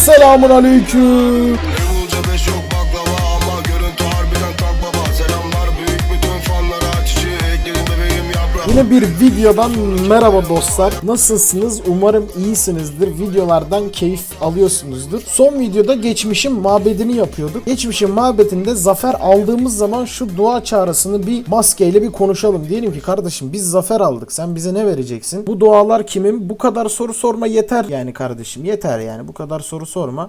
Selamun aleyküm. Yine bir videodan merhaba dostlar. Nasılsınız? Umarım iyisinizdir. Videolardan keyif alıyorsunuzdur. Son videoda geçmişin mabedini yapıyorduk. Geçmişin mabedinde zafer aldığımız zaman şu dua çağrısını bir maskeyle bir konuşalım. Diyelim ki kardeşim biz zafer aldık. Sen bize ne vereceksin? Bu dualar kimin? Bu kadar soru sorma yeter yani kardeşim. Yeter yani bu kadar soru sorma.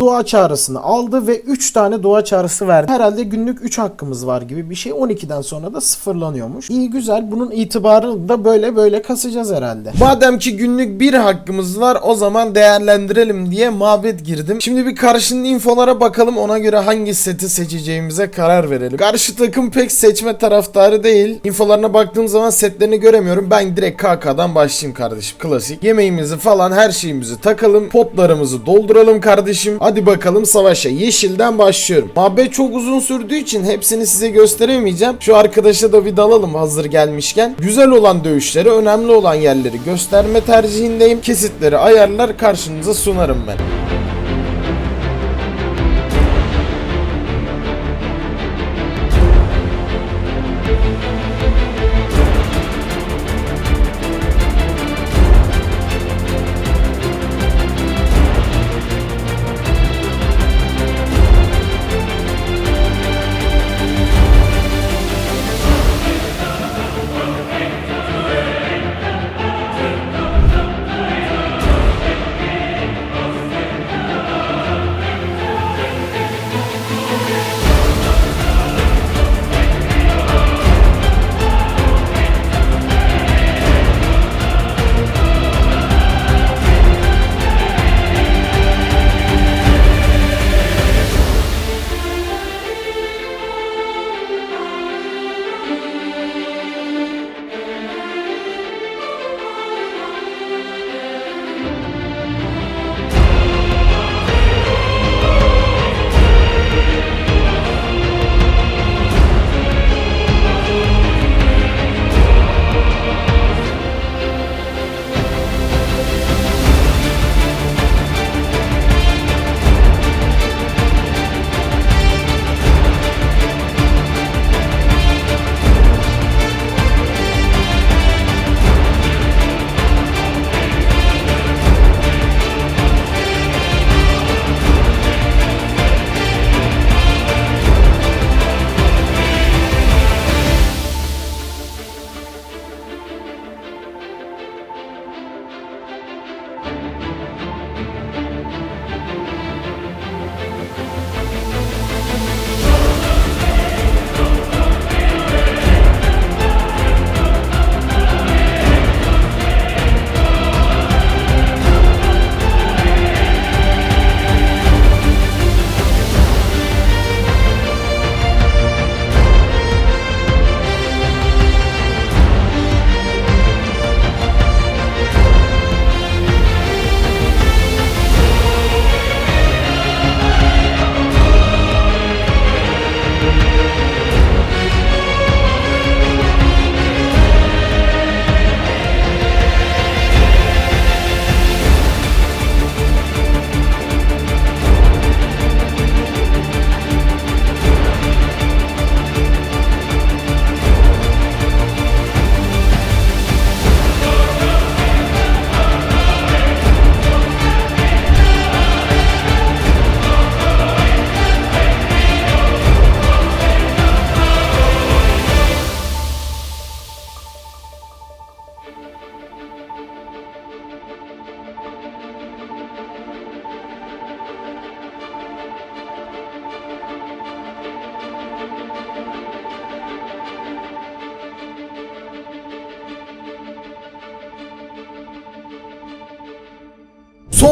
Dua çağrısını aldı ve 3 tane dua çağrısı verdi. Herhalde günlük 3 hakkımız var gibi bir şey. 12'den sonra da sıfırlanıyormuş. İyi güzel. Bunun itibarını da böyle böyle kasacağız herhalde. Madem ki günlük 1 hakkımız var o zaman değerlendirelim diye mabet girdim. Şimdi bir karşının infolara bakalım. Ona göre hangi seti seçeceğimize karar verelim. Karşı takım pek seçme taraftarı değil. İnfolarına baktığım zaman setlerini göremiyorum. Ben direkt KK'dan başlayayım kardeşim. Klasik. Yemeğimizi falan her şeyimizi takalım. Potlarımızı dolduralım kardeşim. Hadi bakalım savaşa. Yeşilden başlıyorum. Mabet çok uzun sürdüğü için hepsini size gösteremeyeceğim. Şu arkadaşa da bir dalalım hazır gelmişken. Güzel olan dövüşleri, önemli olan yerleri gösterme tercihindeyim. Kesitleri ayarlar karşınıza sunarım ben.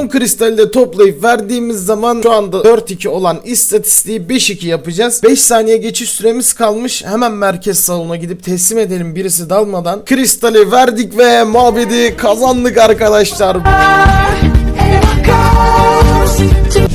Son kristali de toplayıp verdiğimiz zaman şu anda 4-2 olan istatistiği 5-2 yapacağız. 5 saniye geçiş süremiz kalmış. Hemen merkez salona gidip teslim edelim birisi dalmadan. Kristali verdik ve mabedi kazandık arkadaşlar.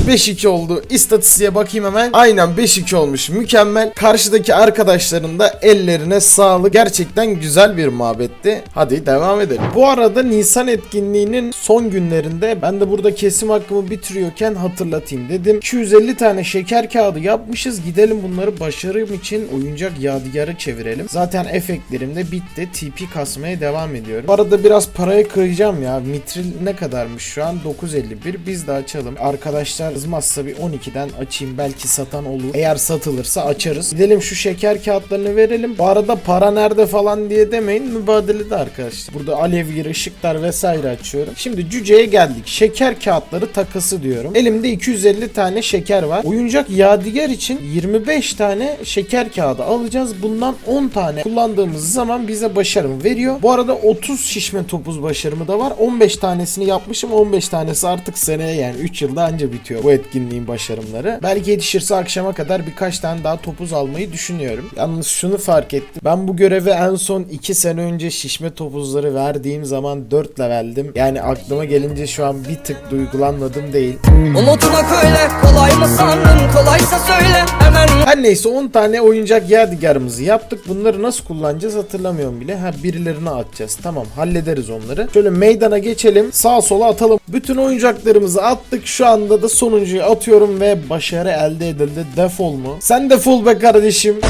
5-2 oldu. İstatistiğe bakayım hemen. Aynen 5-2 olmuş. Mükemmel. Karşıdaki arkadaşların da ellerine sağlık. Gerçekten güzel bir muhabbetti. Hadi devam edelim. Bu arada Nisan etkinliğinin son günlerinde ben de burada kesim hakkımı bitiriyorken hatırlatayım dedim. 250 tane şeker kağıdı yapmışız. Gidelim bunları başarım için oyuncak yadigarı çevirelim. Zaten efektlerim de bitti. TP kasmaya devam ediyorum. Bu arada biraz paraya kıyacağım ya. Mitril ne kadarmış şu an? 9.51. Biz de açalım. Arkadaşlar kızmazsa bir 12'den açayım. Belki satan olur. Eğer satılırsa açarız. Gidelim şu şeker kağıtlarını verelim. Bu arada para nerede falan diye demeyin. Mübadelede arkadaşlar. Burada alevgir, ışıklar vesaire açıyorum. Şimdi cüceye geldik. Şeker kağıtları takası diyorum. Elimde 250 tane şeker var. Oyuncak yadigar için 25 tane şeker kağıdı alacağız. Bundan 10 tane kullandığımız zaman bize başarım veriyor. Bu arada 30 şişme topuz başarımı da var. 15 tanesini yapmışım. 15 tanesi artık seneye yani 3 yılda anca bitiyor bu etkinliğin başarımları. Belki yetişirse akşama kadar birkaç tane daha topuz almayı düşünüyorum. Yalnız şunu fark ettim. Ben bu görevi en son 2 sene önce şişme topuzları verdiğim zaman 4 leveldim. Yani aklıma gelince şu an bir tık duygulanmadım değil. Unutmak öyle kolay mı sandın kolaysa söyle hemen Her neyse 10 tane oyuncak yadigarımızı yaptık. Bunları nasıl kullanacağız hatırlamıyorum bile. Ha birilerine atacağız. Tamam hallederiz onları. Şöyle meydana geçelim. Sağa sola atalım. Bütün oyuncaklarımızı attık. Şu anda da sonuncuyu atıyorum ve başarı elde edildi. Defol mu? Sen defol be kardeşim.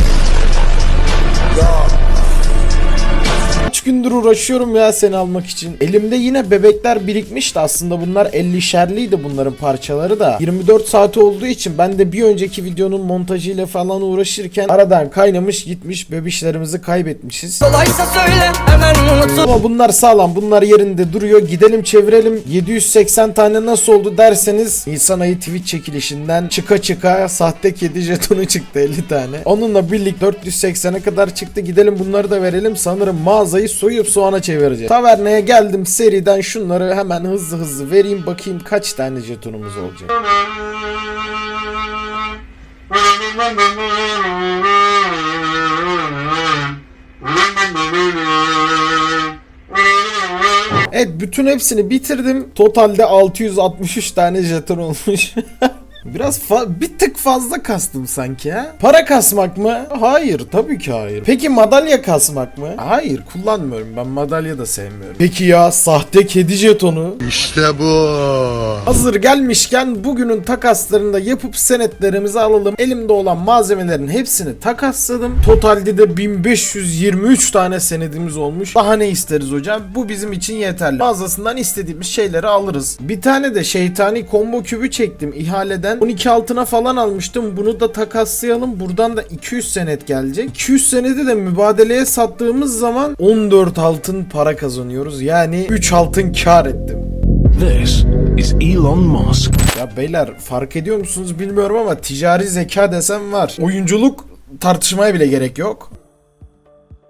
Kaç gündür uğraşıyorum ya seni almak için. Elimde yine bebekler birikmişti. Aslında bunlar 50'şerliydi bunların parçaları da. 24 saati olduğu için ben de bir önceki videonun montajıyla falan uğraşırken aradan kaynamış gitmiş bebişlerimizi kaybetmişiz. kolaysa söyle hemen unut Ama bunlar sağlam. Bunlar yerinde duruyor. Gidelim çevirelim. 780 tane nasıl oldu derseniz Nisan ayı Twitch çekilişinden çıka çıka sahte kedi jetonu çıktı 50 tane. Onunla birlikte 480'e kadar çıktı. Gidelim bunları da verelim. Sanırım mağazayı soyup soğana çevireceğiz. Taverneye geldim seriden şunları hemen hızlı hızlı vereyim. Bakayım kaç tane jetonumuz olacak. Evet bütün hepsini bitirdim. Totalde 663 tane jeton olmuş. Biraz bir tık fazla kastım sanki ha. Para kasmak mı? Hayır tabii ki hayır. Peki madalya kasmak mı? Hayır kullanmıyorum ben madalya da sevmiyorum. Peki ya sahte kedi jetonu? İşte bu. Hazır gelmişken bugünün takaslarını da yapıp senetlerimizi alalım. Elimde olan malzemelerin hepsini takasladım. Totalde de 1523 tane senedimiz olmuş. Daha ne isteriz hocam? Bu bizim için yeterli. Mağazasından istediğimiz şeyleri alırız. Bir tane de şeytani combo kübü çektim ihaleden. 12 altına falan almıştım. Bunu da takaslayalım. Buradan da 200 senet gelecek. 200 senedi de mübadeleye sattığımız zaman 14 altın para kazanıyoruz. Yani 3 altın kar ettim. This is Elon Musk. Ya beyler fark ediyor musunuz bilmiyorum ama ticari zeka desem var. Oyunculuk tartışmaya bile gerek yok.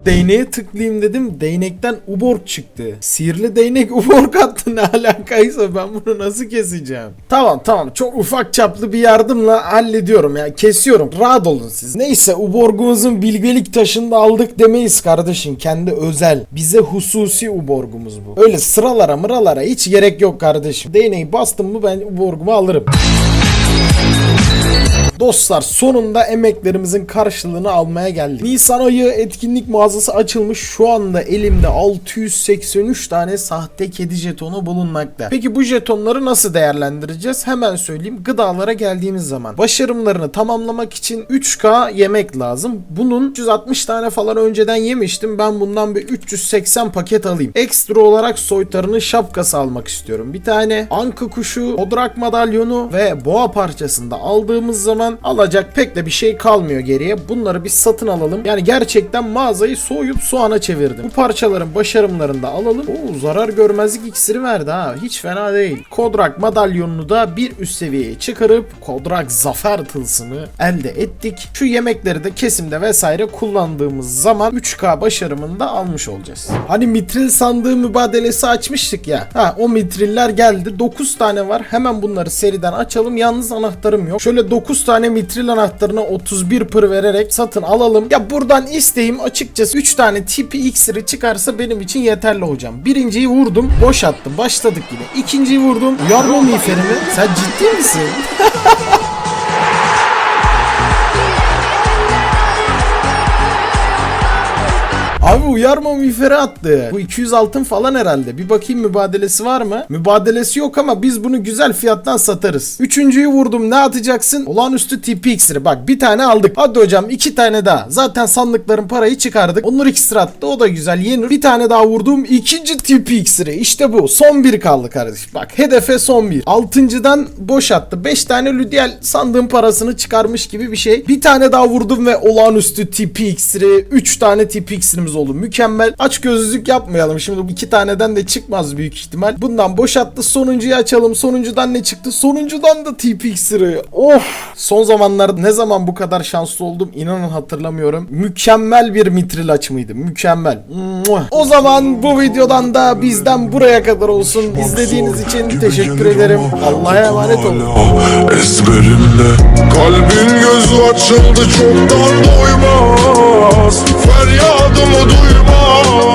Değneğe tıklayayım dedim. Değnekten uborg çıktı. Sihirli değnek uborg attı ne alakaysa ben bunu nasıl keseceğim? Tamam tamam çok ufak çaplı bir yardımla hallediyorum ya kesiyorum. Rahat olun siz. Neyse uborgumuzun bilgelik taşını da aldık demeyiz kardeşim. Kendi özel. Bize hususi uborgumuz bu. Öyle sıralara mıralara hiç gerek yok kardeşim. Değneği bastım mı ben uborgumu alırım. Dostlar sonunda emeklerimizin karşılığını almaya geldik. Nisan ayı etkinlik mağazası açılmış. Şu anda elimde 683 tane sahte kedi jetonu bulunmakta. Peki bu jetonları nasıl değerlendireceğiz? Hemen söyleyeyim. Gıdalara geldiğimiz zaman başarımlarını tamamlamak için 3K yemek lazım. Bunun 360 tane falan önceden yemiştim. Ben bundan bir 380 paket alayım. Ekstra olarak soytarının şapkası almak istiyorum. Bir tane anka kuşu, odrak madalyonu ve boğa parçasını da aldığımız zaman alacak pek de bir şey kalmıyor geriye. Bunları bir satın alalım. Yani gerçekten mağazayı soyup soğana çevirdim. Bu parçaların başarımlarını da alalım. Oo zarar görmezlik iksiri verdi ha. Hiç fena değil. Kodrak madalyonunu da bir üst seviyeye çıkarıp Kodrak zafer tılsımı elde ettik. Şu yemekleri de kesimde vesaire kullandığımız zaman 3K başarımını da almış olacağız. Hani mitril sandığı mübadelesi açmıştık ya. Ha o mitriller geldi. 9 tane var. Hemen bunları seriden açalım. Yalnız anahtarım yok. Şöyle 9 tane tane mitril anahtarını 31 pır vererek satın alalım. Ya buradan isteğim açıkçası 3 tane tipi iksiri çıkarsa benim için yeterli hocam. Birinciyi vurdum boş attım başladık yine. İkinciyi vurdum uyarma miğferimi. Sen ciddi misin? Abi uyarma miğferi attı. Bu 200 altın falan herhalde. Bir bakayım mübadelesi var mı? Mübadelesi yok ama biz bunu güzel fiyattan satarız. Üçüncüyü vurdum ne atacaksın? Olağanüstü TP iksiri. Bak bir tane aldık. Hadi hocam iki tane daha. Zaten sandıkların parayı çıkardık. Onur iksiri attı. O da güzel yenir. Bir tane daha vurdum. İkinci TP iksiri. İşte bu. Son bir kaldı kardeş. Bak hedefe son bir. Altıncıdan boş attı. Beş tane Lüdiel sandığın parasını çıkarmış gibi bir şey. Bir tane daha vurdum ve olağanüstü TP iksiri. Üç tane TP iksirimiz oldu. Mükemmel. Aç gözlük yapmayalım. Şimdi bu iki taneden de çıkmaz büyük ihtimal. Bundan boş attı. Sonuncuyu açalım. Sonuncudan ne çıktı? Sonuncudan da TP iksiri. Of. Son zamanlarda ne zaman bu kadar şanslı oldum inanın hatırlamıyorum. Mükemmel bir mitril açımıydı. Mükemmel. O zaman bu videodan da bizden buraya kadar olsun. İzlediğiniz için teşekkür ederim. Allah'a emanet olun. Ezberimde Kalbin gözü açıldı çoktan doymaz Feryadımı duymaz